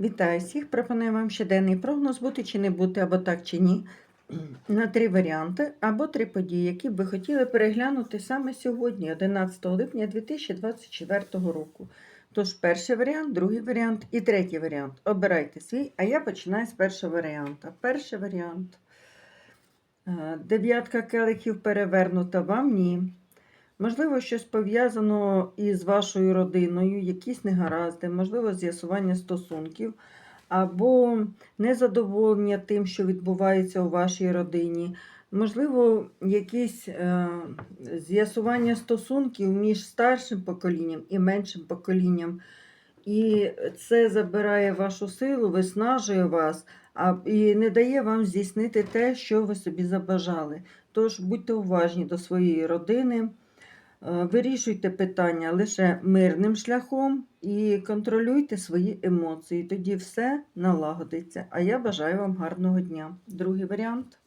Вітаю всіх! Пропоную вам щоденний прогноз бути чи не бути, або так чи ні, на три варіанти, або три події, які б ви хотіли переглянути саме сьогодні, 11 липня 2024 року. Тож, перший варіант, другий варіант і третій варіант. Обирайте свій, а я починаю з першого варіанта. Перший варіант. Е, Дев'ятка келихів перевернута вам ні. Можливо, щось пов'язано із вашою родиною, якісь негаразди, можливо, з'ясування стосунків, або незадоволення тим, що відбувається у вашій родині, можливо, якісь е, з'ясування стосунків між старшим поколінням і меншим поколінням. І це забирає вашу силу, виснажує вас а, і не дає вам здійснити те, що ви собі забажали. Тож будьте уважні до своєї родини. Е, Вирішуйте питання лише мирним шляхом і контролюйте свої емоції. Тоді все налагодиться. А я бажаю вам гарного дня. Другий варіант.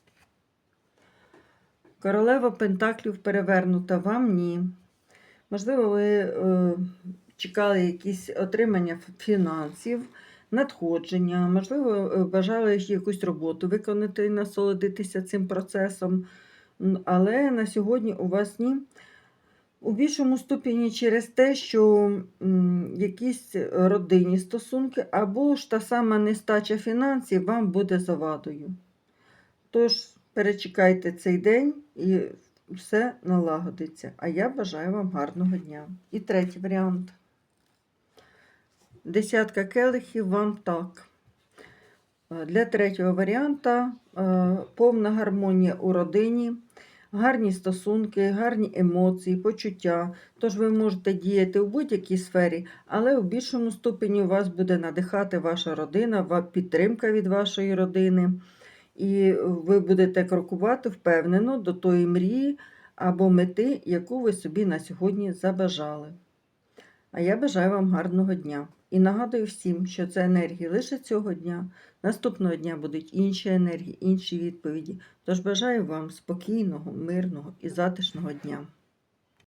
Королева Пентаклів перевернута вам ні. Можливо, ви е, чекали якісь отримання фінансів, надходження, можливо, е, бажали якусь роботу виконати і насолодитися цим процесом. Але на сьогодні у вас ні. У більшому ступені через те, що якісь родинні стосунки або ж та сама нестача фінансів вам буде завадою. Тож перечекайте цей день і все налагодиться. А я бажаю вам гарного дня. І третій варіант. Десятка келихів вам так. Для третього варіанта е, повна гармонія у родині, гарні стосунки, гарні емоції, почуття. Тож ви можете діяти у будь-якій сфері, але в більшому ступені вас буде надихати ваша родина, підтримка від вашої родини. І ви будете крокувати впевнено до тої мрії або мети, яку ви собі на сьогодні забажали. А я бажаю вам гарного дня. І нагадую всім, що це енергії лише цього дня. Наступного дня будуть інші енергії, інші відповіді. Тож бажаю вам спокійного, мирного і затишного дня.